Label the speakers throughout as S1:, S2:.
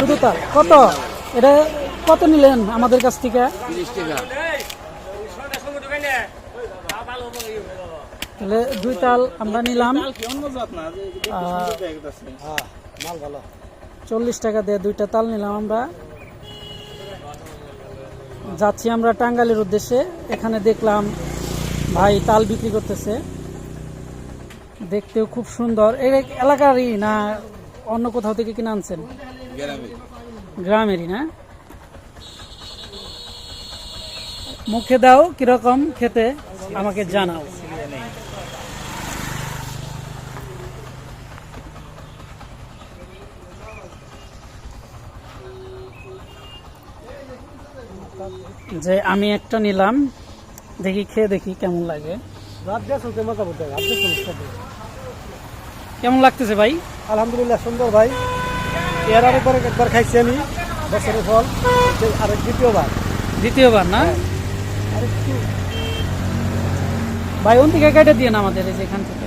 S1: শুধু তাল কত? এটা কত নিলেন আমাদের কাছ থেকে? তাহলে দুই তাল আমরা নিলাম। চল্লিশ টাকা দিয়ে দুইটা তাল নিলাম আমরা। যাচ্ছি আমরা টাঙ্গালের উদ্দেশ্যে। এখানে দেখলাম ভাই তাল বিক্রি করতেছে। দেখতেও খুব সুন্দর। এই এলাকারই না অন্য কোথাও থেকে কিনে আনছেন? গ্রামেরই না? মুখে দাও কীরকম খেতে? আমাকে জানাও। যে আমি একটা নিলাম দেখি খেয়ে দেখি কেমন লাগে। কেমন লাগতেছে ভাই?
S2: আলহামদুলিল্লাহ সুন্দর ভাই। এর আরেকবার একবার খাইছি আমি বছরের ফল। আরেক দ্বিতীয়বার।
S1: দ্বিতীয়বার না?
S2: আরেকটু।
S1: ভাই ওন থেকে কেটে দিয়ে আমাদের এই যে এখান থেকে?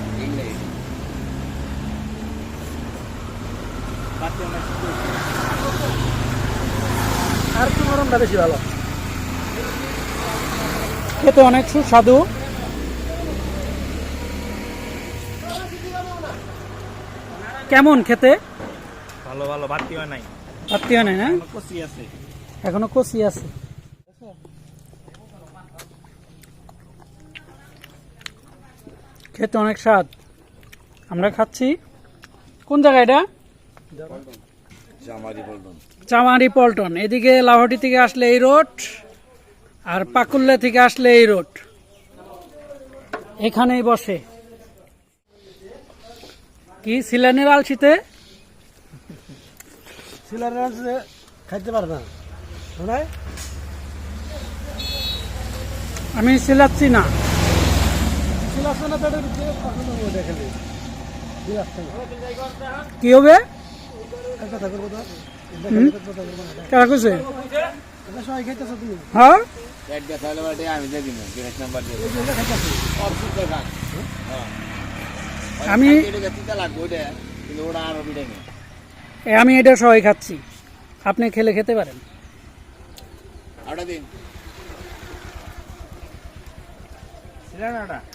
S2: আর একটু নরমটা বেশি ভালো।
S1: খেতে অনেক সুস্বাদু। কেমন খেতে?
S3: ভালো ভালো হয় নাই।
S1: নেই না?
S3: কচি আছে।
S1: এখনও কষি আছে। খেতে অনেক স্বাদ। আমরা খাচ্ছি। কোন জায়গা এটা?
S4: জামারি
S1: চামারি পল্টন। এদিকে লাহটি থেকে আসলে এই রোড আর পাকুল্লা থেকে আসলে এই রোড। এখানেই বসে। কি সিলেনের আলসিতে
S2: সিলার খাইতে পারে না। শোনাই
S1: আমি সিলাচ্ছি না।
S2: দেখেলি আসতে
S1: কি হবে?
S2: এক কথা করব তো।
S1: হুম?
S2: কথা করব না
S1: কারা কইছে?
S2: এটা সবাই খাইতেছো তুমি?
S1: হ্যাঁ?
S4: আমি
S1: আমি-
S4: এটা
S1: সবাই খাচ্ছি। আপনি খেলে খেতে পারেন।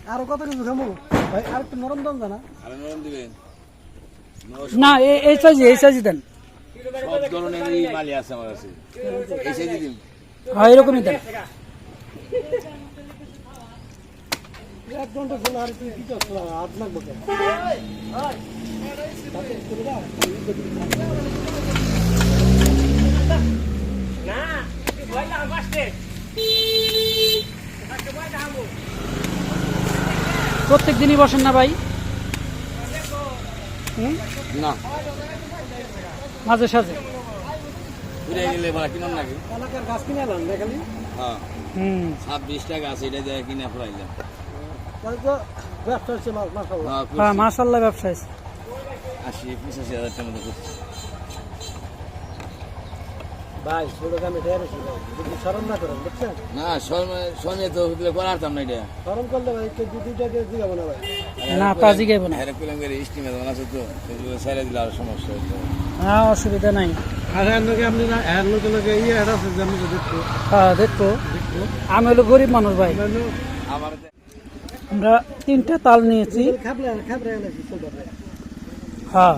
S2: আরও কত কিছু ভাই আর একটু নরম দম জানা।
S4: আর নরম দিবেন।
S1: না এই সাইজি এই সাইজি দেন।
S4: সব ধরনের মালি আছে আমার কাছে। এই সাইজে দিন।
S1: হ্যাঁ এরকমই দেন।
S2: এক ঘণ্টা ছিল আর তুই কি করছ? হাত লাগবো
S1: প্রত্যেক দিনই বসেন না ভাই? হুম?
S4: না।
S1: মাঝে সাঝে।
S4: ঘুরে গেলে বলা কিনুন নাকি?
S2: এলাকার গাছ কিনে আনলাম দেখালি
S4: হ্যাঁ।
S1: হুম।
S4: ছাব্বিশ টাকা আছে এটা দিয়ে কিনে ফেলাইলাম
S2: ব্যবসা হচ্ছে
S4: আশি পঁচাশি হাজার টাকার মতো করছি।
S2: ভাই ছোট দামে ঢের বেশি ভাই। যদি সরম না করেন বুঝছেন?
S4: না শোনে তো হতে করারতাম না এটা।
S2: সরম করলে ভাই কেজি দুইটা কেজি যাব না ভাই।
S1: না পাজি গাইব না।
S4: এর কুলাম করে স্টিমে দোকান আছে তো সেগুলো ছেড়ে দিলে আর সমস্যা হতো
S1: হ্যাঁ অসুবিধা নাই।
S2: আর এর লোকে আপনি না এর লোকে লোকে ইয়ে এটা আছে যে আমি দেখব।
S1: হ্যাঁ দেখব। আমি হলো গরিব মানুষ ভাই।
S4: আমার
S1: আমরা তিনটে তাল নিয়েছি।
S2: খাবলে খাবলে
S1: হ্যাঁ।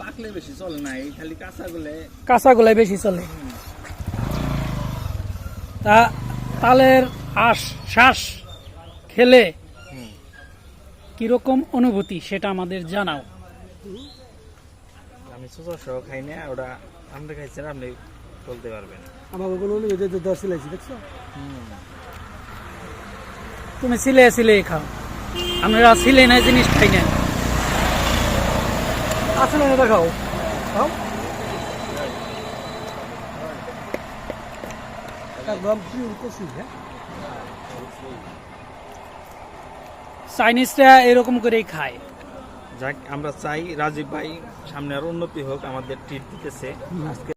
S3: পাকলে বেশি চলে না এই খালি কাঁচা গুলে
S1: কাঁচাগুলাই বেশি চলে। তা তালের আশ শ্বাস খেলে কীরকম অনুভূতি সেটা আমাদের জানাও।
S3: আমি সহ খাই না ওটা আমরা খাইছেন আপনি বলতে পারবেন
S2: আমাকে কোনো দশ সিলাইছি দেখছ?
S1: তুমি সিলে সিলে খাও। আমরা সিলে না জিনিস খাই না
S2: আছে না এটা খাও। খাও। একদম পিওর কষি হ্যাঁ।
S1: চাইনিজরা এরকম করেই খায়।
S3: যাক আমরা চাই রাজীব ভাই সামনে আর উন্নতি হোক আমাদের ট্রিট দিতেছে। আজকে